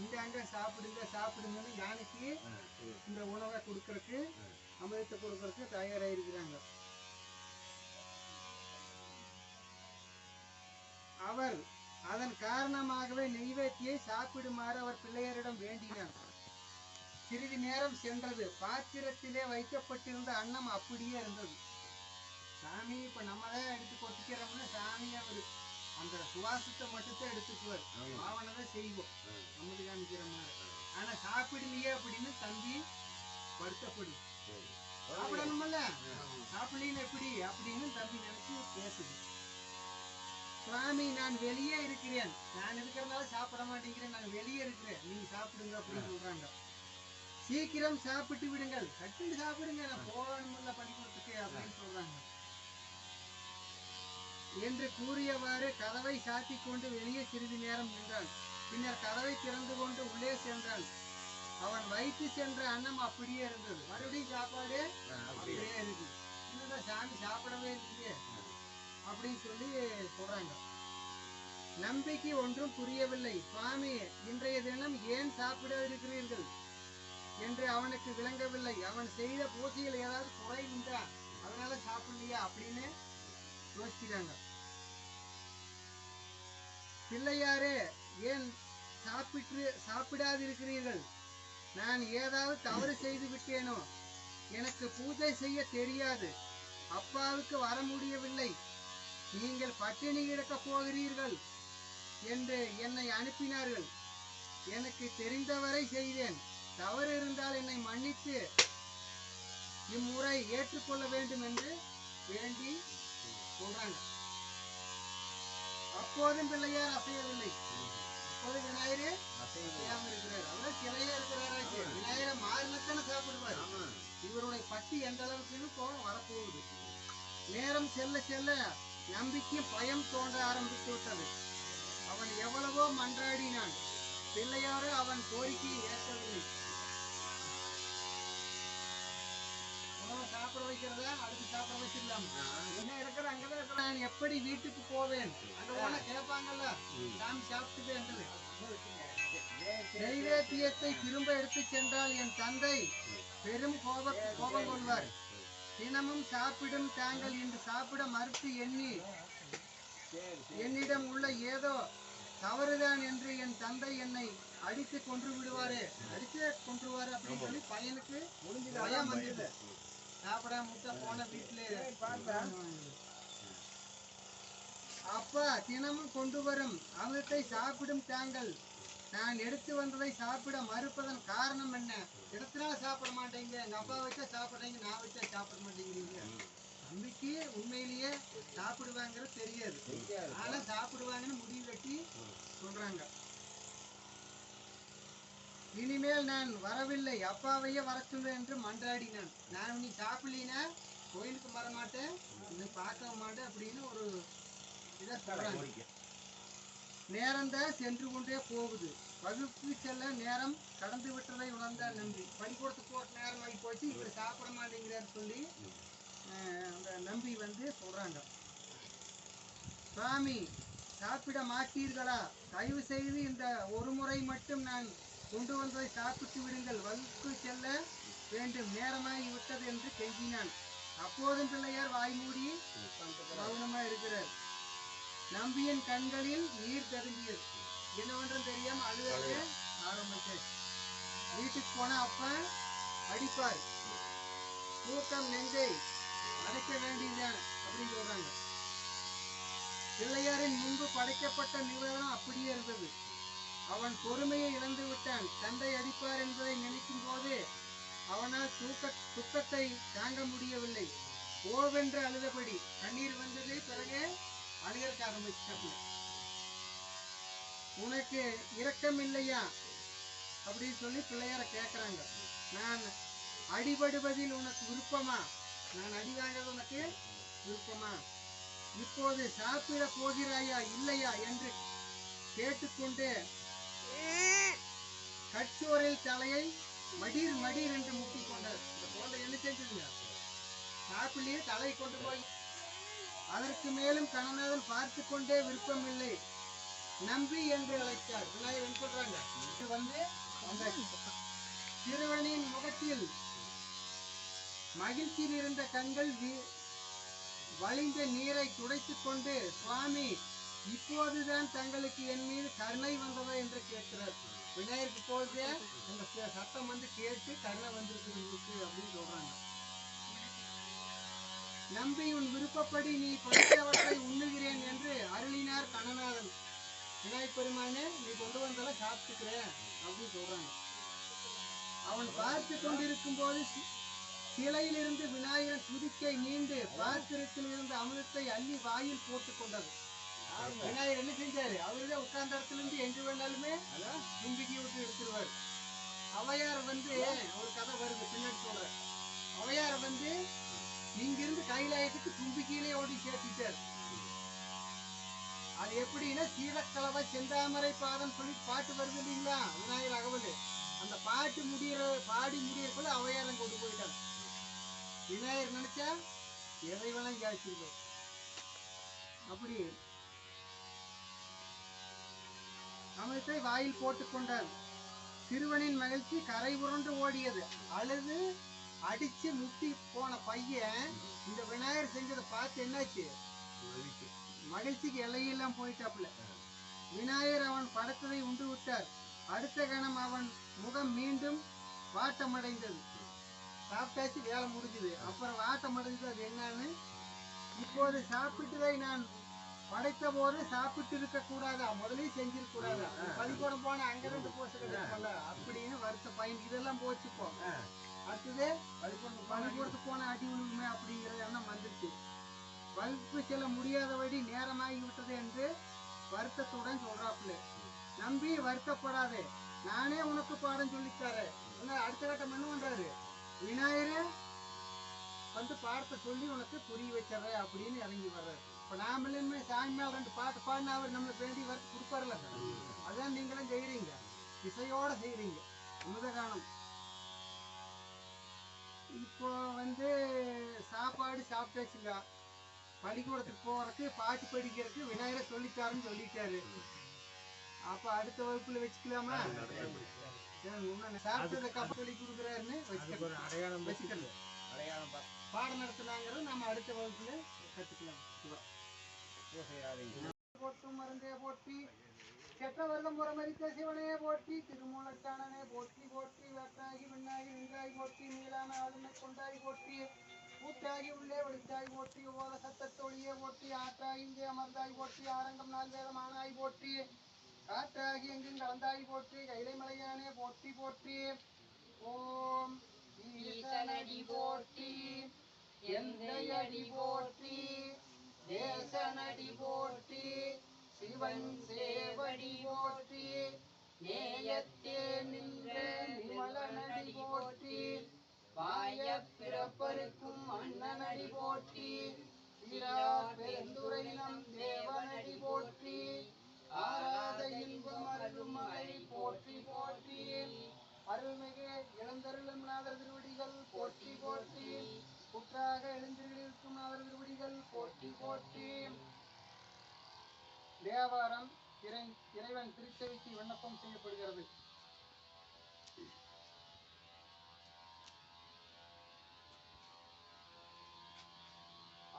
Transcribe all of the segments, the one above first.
இந்தாங்க சாப்பிடுங்க சாப்பிடுங்கன்னு யானைக்கு இந்த உணவை கொடுக்கறதுக்கு அமிர்தத்தை கொடுக்கறதுக்கு தயாராயிருக்கிறாங்க. அவர் அதன் காரணமாகவே நெய்வேத்தியை சாப்பிடுமாறு அவர் பிள்ளையரிடம் வேண்டினார். சிறிது நேரம் சென்றது. பாத்திரத்திலே வைக்கப்பட்டிருந்த அன்னம் அப்படியே இருந்தது. சாமி இப்ப நம்ம தான் எடுத்து கொட்டிக்கிறோம்னா சாமி அவர் அந்த சுவாசத்தை மட்டும்தான் எடுத்துக்குவார். பாவனை தான் செய்வோம். நமக்கு காமிக்கிற மாதிரி. ஆனா சாப்பிடலையே அப்படின்னு தம்பி வருத்தப்படும். சாப்பிடணுமல்ல? சாப்பிடலன்னு எப்படி? அப்படின்னு தம்பி நினைச்சு பேசுது. சுவாமி நான் வெளியே இருக்கிறேன். நான் இருக்கிறனால சாப்பிட மாட்டேங்கிறேன். நான் வெளியே இருக்கிறேன். நீங்க சாப்பிடுங்க அப்படின்னு சொல்றாங்க. சீக்கிரம் சாப்பிட்டு விடுங்கள். சட்டுன்னு சாப்பிடுங்க. நான் போகணுமில்ல பள்ளிக்கூடத்துக்கு அப்படின்னு சொல்றாங்க. என்று கூறியவாறு கதவை சாத்திக் கொண்டு வெளியே சிறிது நேரம் நின்றான். பின்னர் கதவை திறந்து கொண்டு உள்ளே சென்றான். அவன் வைத்து சென்ற அன்னம் அப்படியே இருந்தது. மறுபடியும் சாப்பாடு அப்படியே இருக்கு. என்னடா சாமி சாப்பிடவே இல்லையே. அப்படின்னு சொல்லி சொல்றாங்க. நம்பிக்கை ஒன்றும் புரியவில்லை. சுவாமி இன்றைய தினம் ஏன் சாப்பிட இருக்கிறீர்கள்? என்று அவனுக்கு விளங்கவில்லை. அவன் செய்த பூஜையில் ஏதாவது குறை உண்டா? அதனால சாப்பிடலையா? அப்படின்னு யோசிக்கிறாங்க பிள்ளையாரே ஏன் சாப்பிட்டு சாப்பிடாதிருக்கிறீர்கள்? நான் ஏதாவது தவறு செய்து விட்டேனோ? எனக்கு பூஜை செய்ய தெரியாது. அப்பாவுக்கு வர முடியவில்லை. நீங்கள் பட்டினி கிடக்கப் போகிறீர்கள் என்று என்னை அனுப்பினார்கள். எனக்கு தெரிந்தவரை செய்தேன். தவறு இருந்தால் என்னை மன்னித்து இம்முறை ஏற்றுக்கொள்ள வேண்டும் என்று வேண்டி சொல்றாங்க. அப்போதும் பிள்ளையார் அசையவில்லை. அப்போது விநாயகர் அசையாம இருக்கிறார். அவர் சிலையே இருக்கிறாராச்சு விநாயகரை மாறினத்தானே சாப்பிடுவார். இவருடைய பட்டி எந்த அளவுக்குன்னு கோபம் வரப்போகுது. நேரம் செல்ல செல்ல நம்பிக்கை பயம் தோன்ற ஆரம்பித்து விட்டது. அவன் எவ்வளவோ மன்றாடினான். பிள்ளையாரு அவன் கோரிக்கையை ஏற்கவில்லை உணவை சாப்பிட வைக்கிறதா? அடுத்து சாப்பிட வச்சிடலாம். என்ன இருக்கிற அங்கதான் இருக்கிற நான் எப்படி வீட்டுக்கு போவேன்? அங்க போனா கேட்பாங்கல்ல சாமி சாப்பிட்டுட்டு நைவேத்தியத்தை திரும்ப எடுத்து சென்றால் என் தந்தை பெரும் கோப கோபம் கொள்வார். தினமும் சாப்பிடும் தாங்கள் இன்று சாப்பிட மறுத்து எண்ணி என்னிடம் உள்ள ஏதோ தவறுதான் என்று என் தந்தை என்னை அடித்து கொன்று விடுவாரு. அடித்து கொன்றுவாரு அப்படின்னு சொல்லி பையனுக்கு பயம் வந்தது. சாப்பிடாம முட்டை போன வீட்டுல அப்பா தினமும் கொண்டு வரும். அமிர்தத்தை சாப்பிடும் தாங்கள். நான் எடுத்து வந்ததை சாப்பிட மறுப்பதன் காரணம் என்ன? எடுத்தனால சாப்பிட மாட்டேங்க. எங்க அப்பா வச்சா சாப்பிடுறீங்க நான் வச்சா சாப்பிட மாட்டேங்கிறீங்க. தம்பிக்கு உண்மையிலேயே சாப்பிடுவாங்கிறது தெரியாது. ஆனா சாப்பிடுவாங்கன்னு முடிவு கட்டி சொல்றாங்க. இனிமேல் நான் வரவில்லை. அப்பாவையே வர சொல்லு என்று மன்றாடினான். நான் நீ சாப்பிடலினா கோயிலுக்கு வர மாட்டேன் நீ பார்க்க மாட்டேன் அப்படின்னு ஒரு இதை சொல்றாங்க. நேரம்தான் சென்று கொண்டே போகுது. வகுப்பு செல்ல நேரம் கடந்து விட்டதை உணர்ந்த நம்பி. பள்ளிக்கூடத்துக்கு போட்டு நேரம் ஆகி போச்சு. இவர் சாப்பிட மாட்டேங்கிறார் சொல்லி அஹ், அந்த நம்பி வந்து சொல்றாங்க. சுவாமி சாப்பிட மாட்டீர்களா? தயவு செய்து இந்த ஒரு முறை மட்டும் நான் கொண்டு வந்ததை சாப்பிட்டு விடுங்கள். வகுப்பு செல்ல வேண்டும். நேரமாகி விட்டது என்று கெஞ்சினான். அப்போதும் பிள்ளையார் வாய் மூடி மௌனமா இருக்கிறார். நம்பியின் கண்களில் நீர் ததும்பியது. என்னவென்றும் தெரியாம அழுகவே ஆரம்பிச்சாச்சு வீட்டுக்கு போனா அப்ப அடிப்பார் தூக்கம் நெஞ்சை அடைக்க வேண்டியதுதான் அப்படின்னு சொல்றாங்க. பிள்ளையாரின் முன்பு படைக்கப்பட்ட நிவேதனம் அப்படியே இருந்தது. அவன் பொறுமையை இழந்து விட்டான். தந்தை அடிப்பார் என்பதை நினைக்கும் போது அவனால் தூக்க துக்கத்தை தாங்க முடியவில்லை. ஓவென்று அழுதபடி கண்ணீர் வந்தது. பிறகு அழுகிறக்க ஆரம்பிச்சாப்புல உனக்கு இரக்கம் இல்லையா? அப்படின்னு சொல்லி பிள்ளையார கேக்குறாங்க. நான் அடிபடுவதில் உனக்கு விருப்பமா? நான் அடி உனக்கு விருப்பமா? இப்போது சாப்பிட போகிறாயா இல்லையா? என்று கேட்டுக்கொண்டு கட்சோரில் தலையை மடீர் மடீர் என்று முட்டி கொண்டார் இந்த குழந்தை என்ன செஞ்சதுங்க சாப்பிலேயே தலை கொண்டு போய். அதற்கு மேலும் கணநாதன் பார்த்து கொண்டே விருப்பம் இல்லை நம்பி என்று அழைத்தார். விநாயகர் சொல்றாங்க? இது வந்து அந்த சிறுவனின் முகத்தில் மகிழ்ச்சியில் இருந்த கண்கள் வழிந்த நீரை துடைத்துக் கொண்டு சுவாமி இப்போதுதான் தங்களுக்கு என் மீது கருணை வந்ததா என்று கேட்கிறார். விநாயகருக்கு போதே அந்த ச- சத்தம் வந்து கேட்டு கருணை வந்திருக்கு உங்களுக்கு அப்படின்னு சொல்றாங்க. நம்பி உன் விருப்பப்படி நீ படித்தவற்றை உண்ணுகிறேன் என்று அருளினார் கணநாதன் விநாயகப் பெருமானே நீ கொண்டு வந்தெல்லாம் சாப்பிட்டுக்கிறேன் அப்படின்னு சொல்றாங்க. அவன் பார்த்து கொண்டிருக்கும் போது சிலையிலிருந்து விநாயகர் துதிக்கை நீண்டு பாத்திரத்தில் இருந்த அமிர்தத்தை அள்ளி வாயில் போட்டுக் கொண்டது. விநாயகர் என்ன செஞ்சாரு? அவருதான் உட்கார்ந்த இடத்துல இருந்து எங்க வேணாலுமே தும்பிக்கி விட்டு எடுத்துருவாரு. அவையார் வந்து ஒரு கதை வருது பின்னாடி சொல்றேன். அவையார் வந்து இங்கிருந்து கைலாயத்துக்கு தும்பிக்கையிலே ஓடி சேர்த்துட்டார். அது எப்படின்னா சீதக்கலவை செந்தாமரை பாதம் சொல்லி பாட்டு வருது இல்லைங்களா? விநாயகர் அகவல். அந்த பாட்டு முடியிற பாடி முடியறக்குள்ள அவையாரம் கொண்டு போயிட்டாங்க விநாயகர் நினைச்சா இங்க வச்சிருக்கோம் அப்படி அமிர்தத்தை வாயில் போட்டுக் கொண்டார் சிறுவனின் மகிழ்ச்சி கரை புரண்டு ஓடியது. அழுது அடிச்சு முட்டி போன பையன் இந்த விநாயகர் செஞ்சதை பார்த்து என்னாச்சு? மகிழ்ச்சிக்கு எல்லையெல்லாம் போயிட்டாப்புல. விநாயகர் அவன் படத்ததை உண்டு விட்டார். அடுத்த கணம் அவன் முகம் மீண்டும் வாட்டமடைந்தது. சாப்பிட்டாச்சு வேலை முடிஞ்சுது. அப்புறம் வாட்டமடைந்தது அது என்னன்னு? இப்போது சாப்பிட்டதை நான் படைத்த போது சாப்பிட்டு இருக்க கூடாதா முதலே செஞ்சிருக்க கூடாதா பள்ளிக்கூடம் போன அங்க ரெண்டு கிடைக்கும்ல அப்படின்னு வருத்த பயன் இதெல்லாம் போச்சு இப்போ. அடுத்தது பள்ளிக்கூடத்துக்கு போன அடி உழுவுமே அப்படிங்கிற எண்ணம் வந்துருச்சு. வகுப்பு செல்ல முடியாதபடி நேரமாகி விட்டது என்று வருத்தத்துடன் சொல்றாப்புல. நம்பி வருத்தப்படாதே. நானே உனக்கு பாடம் சொல்லித்தரேன் அடுத்த கட்டம் என்ன பண்றாரு? விநாயகரே வந்து பாடத்தை சொல்லி உனக்கு புரிய வச்சிடறேன் அப்படின்னு இறங்கி வர்றாரு. இப்ப நாமளுமே சாமி மேல ரெண்டு பாட்டு பாடினா அவர் நம்மளுக்கு வேண்டி வரத்து கொடுப்பாருல்ல அதான் நீங்களும் செய்யறீங்க இசையோட செய்யறீங்க அமுதகானம். இப்போ வந்து சாப்பாடு சாப்பிட்டாச்சுங்க. பள்ளிக்கூடத்துக்கு போறதுக்கு பாட்டு படிக்கிறதுக்கு விநாயகர் சொல்லித்தாருன்னு சொல்லிட்டாரு. அப்ப அடுத்த வகுப்புல வச்சுக்கலாமா? சாப்பிட்டதுக்கு அப்புறம் சொல்லி கொடுக்குறாருன்னு வச்சுக்கலாம் வச்சுக்கலாம் பாடம் நடத்தினாங்கிறது நம்ம அடுத்த வகுப்புல கத்துக்கலாம். போட்டும் மருந்தே போற்றி கெட்ட வருடம் முறமரித்த சிவனே போற்றி திருமூலச்சானனே போற்றி போற்றி வேட்டாகி விண்ணாகி நின்றாய் போற்றி மீளான ஆளுமை கொண்டாய் போற்றி கூட்டாகி உள்ளே வெளிச்சாய் போற்றி ஓத சத்தத்தொழியே போற்றி ஆற்றாகி இங்கே அமர்ந்தாய் போற்றி ஆரங்கம் நாள் வேதமானாய் போற்றி காற்றாகி எங்கும் கலந்தாய் போற்றி கைலை மலையானே போற்றி போற்றி ஓம். ஈசனடி போற்றி எந்தையடி போற்றி தேசனடி போற்றி சிவன் சேவடி போற்றி நேயத்தே நின்ற நிமலனடி போற்றி பாய பிறப்பருக்கும் அண்ணனடி போற்றி பெருந்துரையினம் தேவனடி போற்றி ஆராத இன்பம் அருளும் மலை போற்றி போற்றி. அருள்மிகு இளந்தருளும் நாதர் திருவடிகள் போற்றி போற்றி. குற்றாக எழுந்திருக்கும் அவரது திருவடிகள் போட்டி போட்டி தேவாரம் இறை இறைவன் திருச்செவிக்கு விண்ணப்பம் செய்யப்படுகிறது.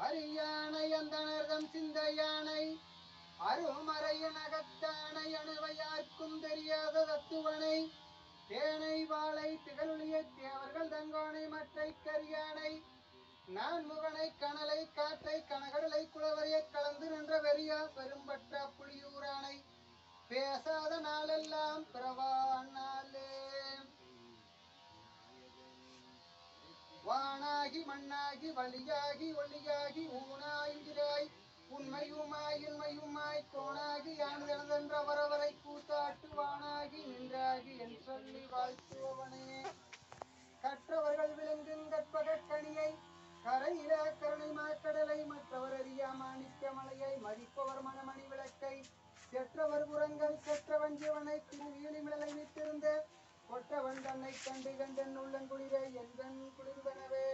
அரியானை அந்தனர்தம் சிந்தையானை அருமறைய நகத்தானை அணுவையார்க்கும் தெரியாத தத்துவனை தேனை வாளை திகழொழிய தேவர்கள் தங்கோனை மற்றை கரியானை நான் முகனை கனலை காற்றை கனகடலை குளவரையை கலந்து நின்ற வெறியா பெரும்பட்ட புலியூரானை. பேசாத நாளெல்லாம் பிரவானாலே வானாகி மண்ணாகி வழியாகி ஒளியாகி ஊனாயுகிறாய் உண்மையுமாய் இன்மையுமாய் கோணாகி யான் திறந்தென்ற வரவரை கூத்தாட்டு வானாகி நின்றாகி என் சொல்லி வாழ்த்துவனே. கற்றவர்கள் விளங்கும் கற்பகக் கனியை கரையில கருணை மாக்கடலை மற்றவர் அறியா மாணிக்க மலையை மதிப்பவர் மணமணி விளக்கை. செற்றவர் புறங்கள் செற்றவன் ஜீவனை திருவியலி மிளலை நித்திருந்த. கொட்டவன் தன்னை கண்டு கண்டன் உள்ளங்குளிர எந்தன் குளிர்வனவே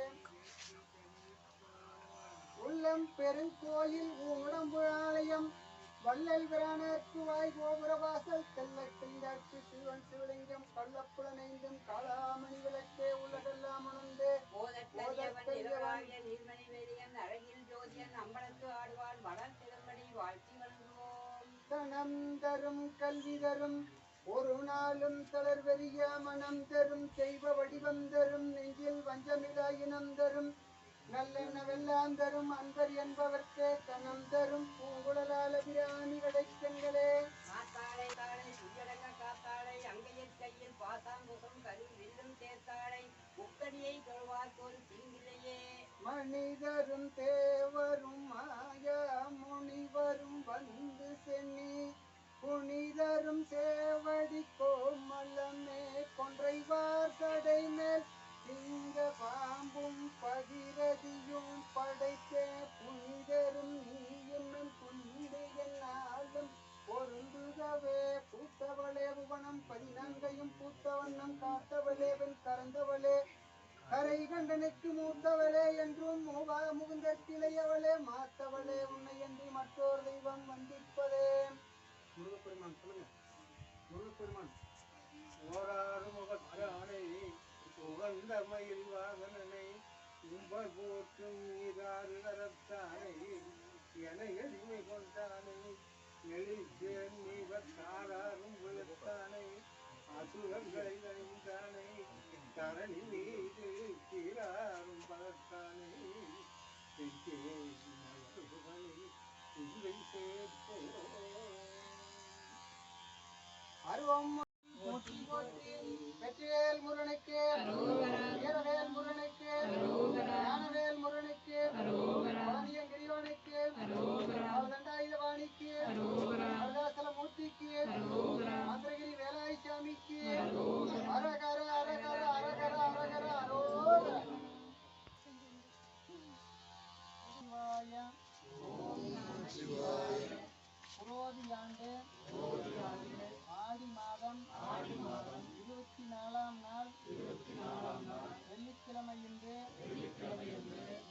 உள்ளம் பெருங்கோயில் உடம்பு ஆலயம். வள்ளல் பிரானர்க்கு வாய் கோபுர வாசல் தெல்ல தெளிந்தார்க்கு சிவன் சிவலிங்கம் கள்ளப்புலனைந்தும் காளாமணி விளக்கே உலகெல்லாம் உணர்ந்தே நீர்மணி வேதியன் அழகில் ஜோதியன் அம்பலத்து ஆடுவான் வளர் திருமணி வாழ்த்தி வணங்குவோம் தனம் தரும் கல்வி தரும் ஒரு நாளும் தளர்வெறிய மனம் தரும் தெய்வ வடிவம் தரும் நெஞ்சில் வஞ்சமிலா இனம் தரும் நல்லெண்ணவெல்லாம் தரும் அன்பர் என்பவர்க்கே தனம் தரும் பூங்குழலால பிராணி கடைக்கண்களே காத்தாளை தாளை சுயடங்க காத்தாளை அங்கையில் கையில் பாசாங்குசம் கரு வில்லும் தேர்த்தாளை முக்கடியை தொழுவார்க்கு ஒரு தீங்கில்லையே மனிதரும் தேவரும் மாய முனிவரும் புகுந்த முகுந்தத்திலையவளே மாத்தவளே உன்னை என்று மற்றொரு தெய்வம் வெற்றிவேல் முருகனுக்கு வீரவேல் முருகனுக்கு ஞானவேல் முருகனுக்கு வாணியன் கிரிவனுக்கு தண்டாயுதவாணிக்கு அருகாசல மூர்த்திக்கு மந்திரகிரி வேலாய் சாமிக்கு அரகர அரகர அரகர அரகர அரோகர. சிவாய புரோதி ஆண்டு ஆடி ஆடி மாதம் இருபத்தி நாலாம் நாள். இருபத்தி வெள்ளிக்கிழமை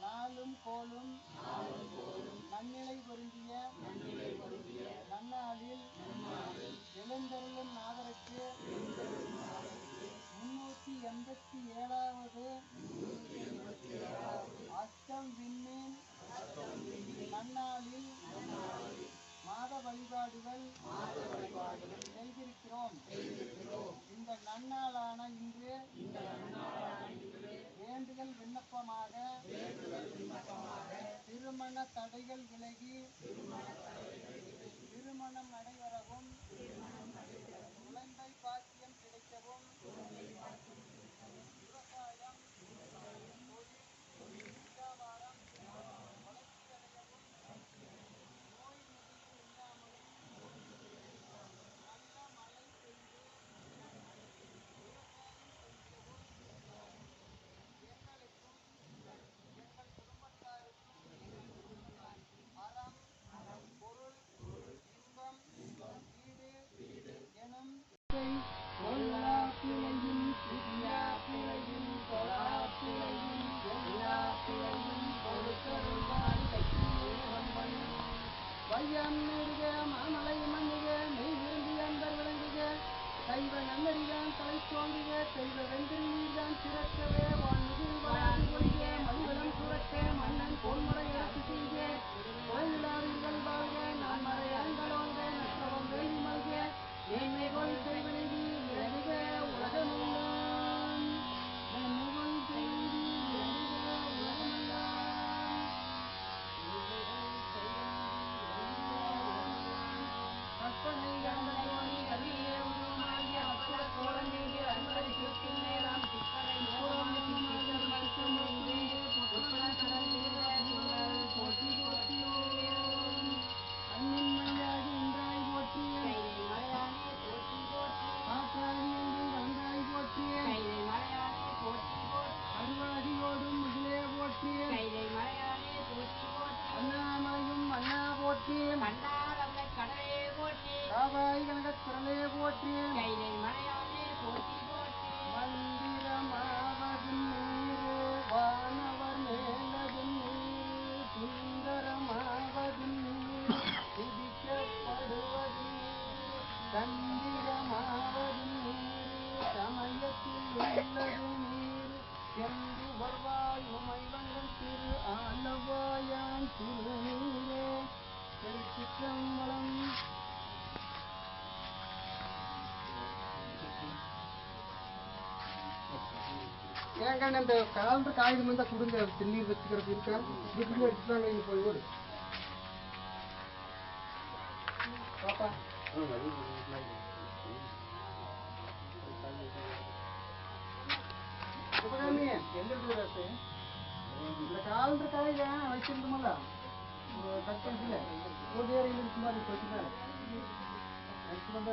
நாளும் கோலும் நன்னிலை பொருந்திய நன்னாளில் எழுந்தருளும் நாதருக்கு முன்னூத்தி எண்பத்தி ஏழாவது அஷ்டம் விண்ணின் நன்னாளில் மாத வழிபாடுகள் செய்திருக்கிறோம். இந்த நன்னாளான இன்று வேண்டுதல் விண்ணப்பமாக திருமண தடைகள் விலகி திருமணம் நடைபெறவும் தோன்றுக தெய்வ நீர்தான் சிறக்கவே வாழ்ந்து வாழி ஒழிக மணிவளம் சுரக்க மன்னன் போன்முறை cây ஏங்க இந்த காலண்டர் காகிதம் இருந்தா கொடுங்க தண்ணீர் வச்சுக்கிறது இருக்கா? இப்படி எடுத்துட்டாங்க இங்க போய் ஓடு. பாப்பா. இந்த காலண்டர் காகிதம் வச்சிருந்தோம்ல. ஒரு கட்டணத்துல ஒரு ஏரியில் இருக்கு மாதிரி போச்சுதான் நெக்ஸ்ட் வந்து